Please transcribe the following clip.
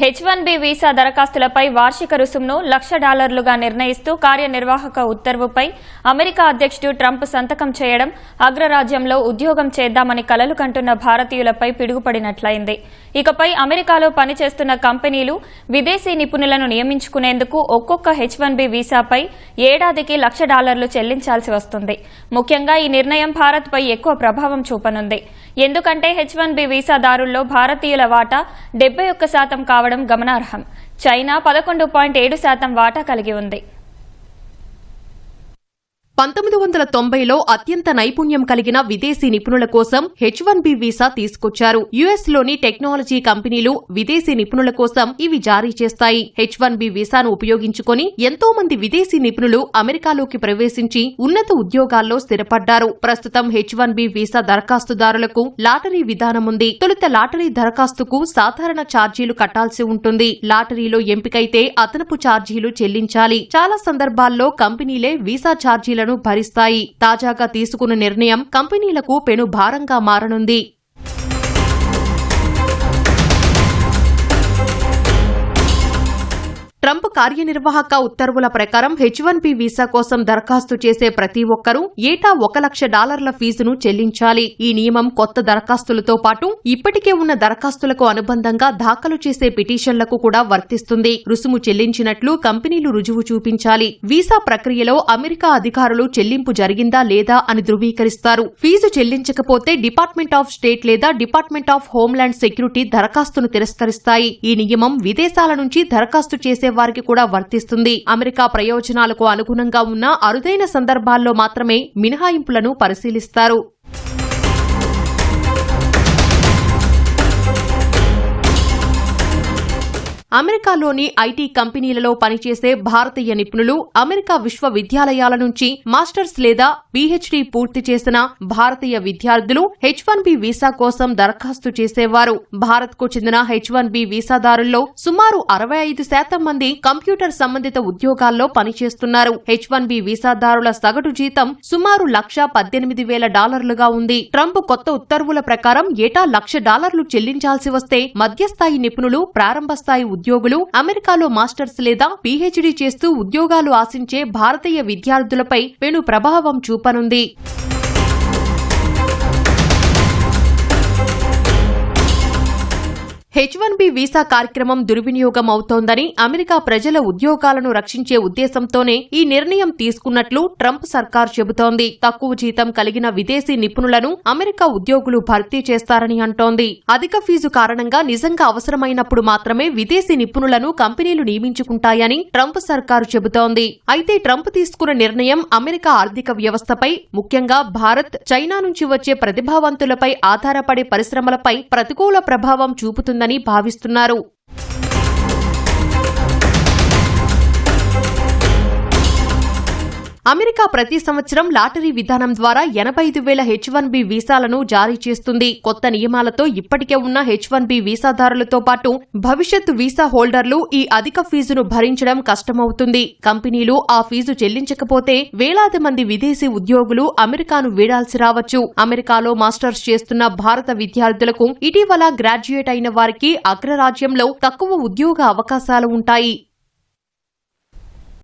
H one B visa దరఖాస్తులపై వార్షిక రుసుమును లక్ష డాలర్లుగా నిర్ణయిస్తూ కార్యనిర్వాహక ఉత్తర్వుపై అమెరికా అధ్యక్షుడు ట్రంప్ సంతకం చేయడం అగ్రరాజ్యంలో ఉద్యోగం చేద్దామని కలలు కంటున్న భారతీయులపై పిడుగుపడినట్లయింది. ఇకపై అమెరికాలో పనిచేస్తున్న కంపెనీలు విదేశీ నిపుణులను నియమించుకునేందుకు ఒక్కొక్క హెచ్ వన్ బి వీసాపై ఏడాదికి లక్ష డాలర్లు చెల్లించాల్సి వస్తుంది. ముఖ్యంగా ఈ నిర్ణయం భారత్పై ఎక్కువ ప్రభావం చూపనుంది. ఎందుకంటే హెచ్ వన్ బి వీసాదారుల్లో భారతీయుల వాటా డెబ్బై ఒక్క శాతం కావడం గమనార్హం. చైనా పదకొండు పాయింట్ ఏడు శాతం వాటా కలిగి ఉంది. పంతొమ్మిది వందల తొంభైలో అత్యంత నైపుణ్యం కలిగిన విదేశీ నిపుణుల కోసం హెచ్ వన్ బి వీసా తీసుకొచ్చారు. యుఎస్లోని టెక్నాలజీ కంపెనీలు విదేశీ నిపుణుల కోసం ఇవి జారీ చేస్తాయి. హెచ్ వన్ బి వీసాను ఉపయోగించుకొని ఎంతో మంది విదేశీ నిపుణులు అమెరికాలోకి ప్రవేశించి ఉన్నత ఉద్యోగాల్లో స్థిరపడ్డారు. ప్రస్తుతం హెచ్ వన్ బి వీసా దరఖాస్తుదారులకు లాటరీ విధానం ఉంది. తొలుత లాటరీ దరఖాస్తుకు సాధారణ ఛార్జీలు కట్టాల్సి ఉంటుంది. లాటరీలో ఎంపికైతే అదనపు ఛార్జీలు చెల్లించాలి. చాలా సందర్భాల్లో కంపెనీలే వీసా ఛార్జీలను భరిస్తాయి తాజాగా తీసుకున్న నిర్ణయం కంపెనీలకు పెను భారంగా మారనుంది. ట్రంప్ కార్యనిర్వాహక ఉత్తర్వుల ప్రకారం హెచ్ వన్ బి వీసా కోసం దరఖాస్తు చేసే ప్రతి ఒక్కరూ ఏటా ఒక లక్ష డాలర్ల ఫీజును చెల్లించాలి. ఈ నియమం కొత్త దరఖాస్తులతో పాటు ఇప్పటికే ఉన్న దరఖాస్తులకు అనుబంధంగా దాఖలు చేసే పిటిషన్లకు కూడా వర్తిస్తుంది. రుసుము చెల్లించినట్లు కంపెనీలు రుజువు చూపించాలి. వీసా ప్రక్రియలో అమెరికా అధికారులు చెల్లింపు జరిగిందా లేదా అని ధృవీకరిస్తారు. ఫీజు చెల్లించకపోతే డిపార్ట్మెంట్ ఆఫ్ స్టేట్ లేదా డిపార్ట్మెంట్ ఆఫ్ హోంల్యాండ్ సెక్యూరిటీ దరఖాస్తును తిరస్కరిస్తాయి. ఈ నియమం విదేశాల నుంచి దరఖాస్తు చేసే వారికి కూడా వర్తిస్తుంది. అమెరికా ప్రయోజనాలకు అనుగుణంగా ఉన్న అరుదైన సందర్భాల్లో మాత్రమే మినహాయింపులను పరిశీలిస్తారు. అమెరికాలోని ఐటీ కంపెనీలలో పనిచేసే భారతీయ నిపుణులు అమెరికా విశ్వవిద్యాలయాల నుంచి మాస్టర్స్ లేదా పీహెచ్డీ పూర్తి చేసిన భారతీయ విద్యార్థులు హెచ్ వన్ బి వీసా కోసం దరఖాస్తు చేసేవారు. భారత్కు చెందిన హెచ్ వన్ బి వీసాదారుల్లో సుమారు అరవై ఐదు శాతం మంది కంప్యూటర్ సంబంధిత ఉద్యోగాల్లో పనిచేస్తున్నారు. హెచ్ వన్ బి వీసాదారుల సగటు జీతం సుమారు లక్ష పద్దెనిమిది వేల డాలర్లుగా ఉంది. ట్రంప్ కొత్త ఉత్తర్వుల ప్రకారం ఏటా లక్ష డాలర్లు చెల్లించాల్సి వస్తే మధ్యస్థాయి నిపుణులు ప్రారంభ స్థాయి ఉద్యోగులు అమెరికాలో మాస్టర్స్ లేదా పీహెచ్డీ చేస్తూ ఉద్యోగాలు ఆశించే భారతీయ విద్యార్థులపై పెను ప్రభావం చూపనుంది. హెచ్ వన్ బి వీసా కార్యక్రమం దుర్వినియోగం అవుతోందని అమెరికా ప్రజల ఉద్యోగాలను రక్షించే ఉద్దేశంతోనే ఈ నిర్ణయం తీసుకున్నట్లు ట్రంప్ సర్కార్ చెబుతోంది. తక్కువ జీతం కలిగిన విదేశీ నిపుణులను అమెరికా ఉద్యోగులు భర్తీ చేస్తారని అంటోంది. అధిక ఫీజు కారణంగా నిజంగా అవసరమైనప్పుడు మాత్రమే విదేశీ నిపుణులను కంపెనీలు నియమించుకుంటాయని ట్రంప్ సర్కారు చెబుతోంది. అయితే ట్రంప్ తీసుకున్న నిర్ణయం అమెరికా ఆర్థిక వ్యవస్థపై ముఖ్యంగా భారత్ చైనా నుంచి వచ్చే ప్రతిభావంతులపై ఆధారపడే పరిశ్రమలపై ప్రతికూల ప్రభావం చూపుతుంది. ఉంటుందని భావిస్తున్నారు. అమెరికా ప్రతి సంవత్సరం లాటరీ విధానం ద్వారా ఎనభై ఐదు వేల హెచ్ వన్ బి వీసాలను జారీ చేస్తుంది. కొత్త నియమాలతో ఇప్పటికే ఉన్న హెచ్ వన్ బి వీసాదారులతో పాటు భవిష్యత్తు వీసా హోల్డర్లు ఈ అధిక ఫీజును భరించడం కష్టమవుతుంది. కంపెనీలు ఆ ఫీజు చెల్లించకపోతే వేలాది మంది విదేశీ ఉద్యోగులు అమెరికాను వీడాల్సి రావచ్చు. అమెరికాలో మాస్టర్స్ చేస్తున్న భారత విద్యార్థులకు ఇటీవల గ్రాడ్యుయేట్ అయిన వారికి అగ్రరాజ్యంలో తక్కువ ఉద్యోగ అవకాశాలు ఉంటాయి.